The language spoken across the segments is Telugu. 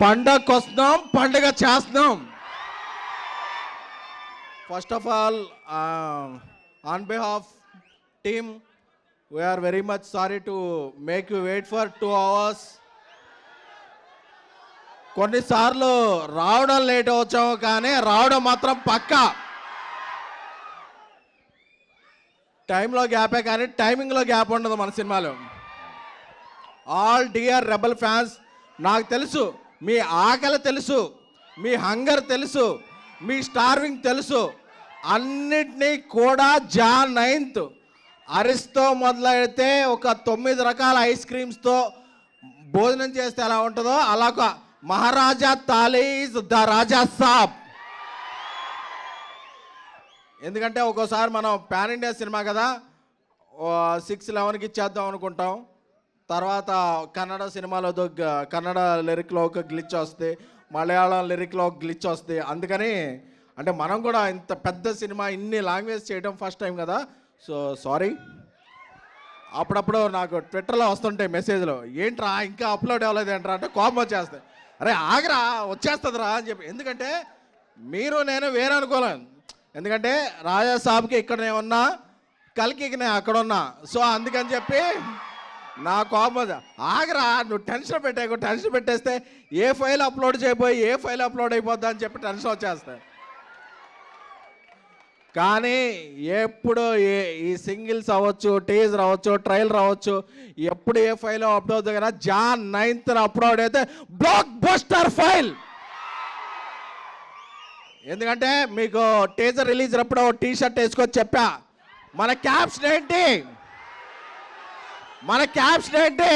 పండగకు వస్తున్నాం పండగ చేస్తున్నాం. First of all on behalf team we are very much sorry to make you wait for two hours కొన్నిసార్లు రావడం లేట్ వచ్చాము కానీ రావడం మాత్రం పక్కా. టైంలో గ్యాపే కానీ టైమింగ్లో గ్యాప్ ఉండదు మన సినిమాలో. ఆల్ డియర్ రెబల్ ఫ్యాన్స్ నాకు తెలుసు మీ ఆకలి తెలుసు మీ హంగర్ తెలుసు మీ స్టార్వింగ్ తెలుసు. అన్నిటినీ కూడా జాన్ నైన్త్. అరిస్తో మొదలైతే ఒక తొమ్మిది రకాల ఐస్ క్రీమ్స్తో భోజనం చేస్తే ఎలా ఉంటుందో అలా ఒక మహారాజా తాలీజ్ ద రాజా సాబ్. ఎందుకంటే ఒక్కోసారి మనం పాన్ ఇండియా సినిమా కదా సిక్స్ లెవెన్కి ఇచ్చేద్దాం అనుకుంటాం. తర్వాత కన్నడ సినిమాలో కన్నడ లిరిక్లో ఒక గ్లిచ్ వస్తే మలయాళం లిరిక్లో ఒక గ్లిచ్ వస్తే అందుకని అంటే మనం కూడా ఇంత పెద్ద సినిమా ఇన్ని లాంగ్వేజ్ చేయడం ఫస్ట్ టైం కదా. So sorry. అప్పుడప్పుడు నాకు ట్విట్టర్లో వస్తుంటాయి మెసేజ్లు ఏంట్రా ఇంకా అప్లోడ్ అవ్వలేదు ఏంట్రా? అంటే కోపం వచ్చేస్తాయి. అరే ఆగరా వచ్చేస్తుందిరా అని చెప్పి. ఎందుకంటే మీరు నేను వేరే అనుకోలేను ఎందుకంటే రాజా సాబ్కి ఇక్కడ నేను ఉన్నా కలికి నేను అక్కడ ఉన్నా సో అందుకని చెప్పి నా కోపం ఆగరా నువ్వు టెన్షన్ పెట్టాకు టెన్షన్ పెట్టేస్తే ఏ ఫైల్ అప్లోడ్ చేయబోయి ఏ ఫైల్ అప్లోడ్ అయిపోద్దా అని చెప్పి టెన్షన్ వచ్చేస్తాయి. కానీ ఎప్పుడు ఏ ఈ సింగిల్స్ అవ్వచ్చు టీజర్ అవ్వచ్చు ట్రైల్ రావచ్చు ఎప్పుడు ఏ ఫైల్ అప్లోడ్ అవుతుంది కదా జాన్ నైన్త్ అప్లోడ్ అయితే బ్లాక్ బస్టర్ ఫైల్. ఎందుకంటే మీకు టీజర్ రిలీజ్ అప్పుడు టీ షర్ట్ వేసుకొని చెప్పా. మన క్యాప్షన్ ఏంటి? మన క్యాప్షన్ ఏంటి?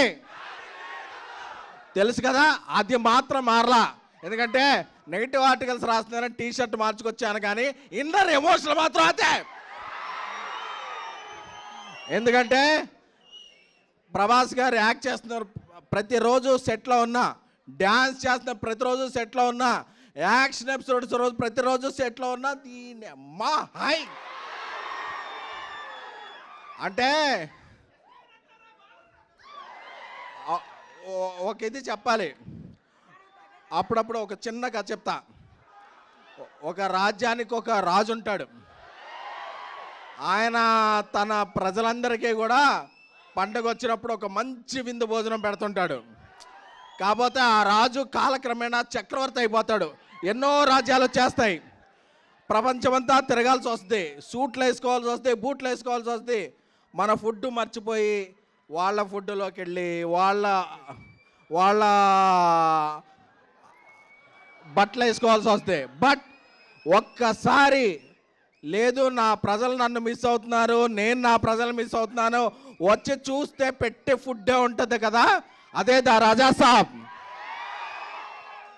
తెలుసు కదా అది మాత్రం మారలా. ఎందుకంటే నెగిటివ్ ఆర్టికల్స్ రాస్తున్నారని టీ షర్ట్ మార్చుకొచ్చాను కానీ ఇన్నర్ ఎమోషనల్ మాత్రం అదే ఎందుకంటే ప్రభాస్ గారు యాక్ట్ చేస్తున్నారు ప్రతిరోజు సెట్లో ఉన్నా డ్యాన్స్ చేస్తున్న ప్రతిరోజు సెట్లో ఉన్నా యాక్షన్ ఎపిసోడ్స్ రోజు ప్రతిరోజు సెట్లో ఉన్నా దీని మా హై. అంటే ఆ- ఓ- ఒక ఇది చెప్పాలి. అప్పుడప్పుడు ఒక చిన్న కథ చెప్తా. ఒక రాజ్యానికి ఒక రాజు ఉంటాడు. ఆయన తన ప్రజలందరికీ కూడా పండగ వచ్చినప్పుడు ఒక మంచి విందు భోజనం పెడుతుంటాడు. కాకపోతే ఆ రాజు కాలక్రమేణా చక్రవర్తి అయిపోతాడు. ఎన్నో రాజ్యాలు వచ్చేస్తాయి. ప్రపంచమంతా తిరగాల్సి వస్తుంది. సూట్లు వేసుకోవాల్సి వస్తుంది బూట్లు వేసుకోవాల్సి వస్తుంది. మన ఫుడ్ మర్చిపోయి వాళ్ళ ఫుడ్లోకి వెళ్ళి వాళ్ళ వాళ్ళ బట్టలు వేసుకోవాల్సి వస్తుంది బట్ ఒక్కసారి లేదు నా ప్రజలు నన్ను మిస్ అవుతున్నారు నేను నా ప్రజలు మిస్ అవుతున్నాను వచ్చి చూస్తే పెట్టే ఫుడ్డే ఉంటుంది కదా అదే దా రాజా సాబ్.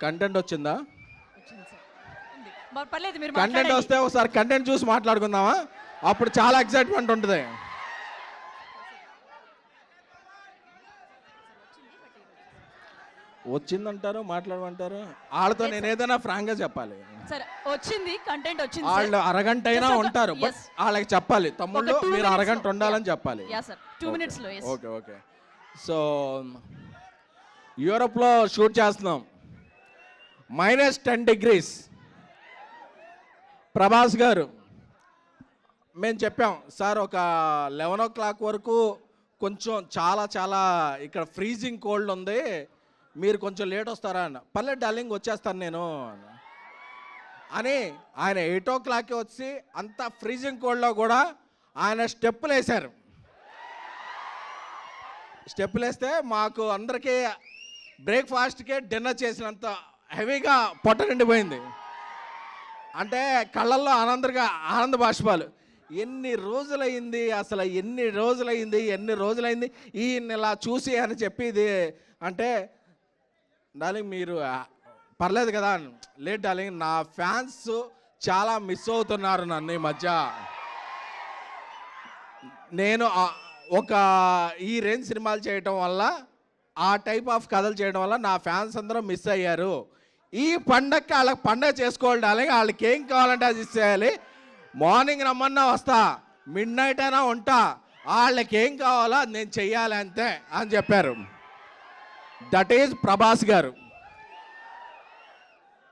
కంటెంట్ వచ్చిందా? కంటెంట్. వస్తే ఒకసారి కంటెంట్ చూసి మాట్లాడుకుందామా? అప్పుడు చాలా ఎక్సైట్మెంట్ ఉంటుంది. వచ్చిందంటారు మాట్లాడమంటారు? వాళ్ళతో నేను ఏదైనా ఫ్రాంక్గా చెప్పాలి. సరే వచ్చింది కంటెంట్ వచ్చింది వాళ్ళు అరగంట అయినా ఉంటారు బట్. వాళ్ళకి చెప్పాలి. తమ్ముళ్ళు మీరు అరగంట. ఉండాలని చెప్పాలి. టూ మినిట్స్లో. ఓకే ఓకే సో యూరోప్లో షూట్ చేస్తున్నాం. Minus ten degrees Prabhas garu మేము చెప్పాం సార్ ఒక లెవెన్ ఓ క్లాక్ వరకు కొంచెం చాలా చాలా ఇక్కడ ఫ్రీజింగ్ కోల్డ్ ఉంది. మీరు కొంచెం లేట్ వస్తారా అన్న. పర్లేదు డార్లింగ్ వచ్చేస్తాను నేను అని ఆయన ఎయిట్ ఓ క్లాక్కి వచ్చి అంత ఫ్రీజింగ్ కోల్డ్లో కూడా ఆయన స్టెప్పులు వేశారు స్టెప్పులు వేస్తే మాకు అందరికీ బ్రేక్ఫాస్ట్కే డిన్నర్ చేసినంత హెవీగా పొట్ట నిండిపోయింది. అంటే కళ్ళల్లో ఆనందంగా ఆనంద బాష్పాలు. ఎన్ని రోజులైంది అసలు ఎన్ని రోజులైంది ఎన్ని రోజులైంది ఈయన ఇలా చూసి అని చెప్పి ఇది అంటే డార్లింగ్ మీరు పర్లేదు కదా. లేట్ డార్లింగ్ నా ఫ్యాన్స్ చాలా మిస్ అవుతున్నారు నన్ను ఈ మధ్య. నేను ఒక ఈ రేంజ్ సినిమాలు చేయటం వల్ల ఆ టైప్ ఆఫ్ కథలు చేయడం వల్ల నా ఫ్యాన్స్ అందరూ మిస్ అయ్యారు. ఈ పండగకి వాళ్ళకి పండగ చేసుకోవాలి డార్లింగ్ వాళ్ళకి ఏం కావాలంటే అది ఇచ్చేయాలి మార్నింగ్ రమ్మన్నా వస్తా మిడ్ నైట్ అయినా ఉంటా వాళ్ళకి ఏం కావాలో అది నేను చెయ్యాలి అంతే అని చెప్పారు. దట్ ఈజ్ ప్రభాస్ గారు.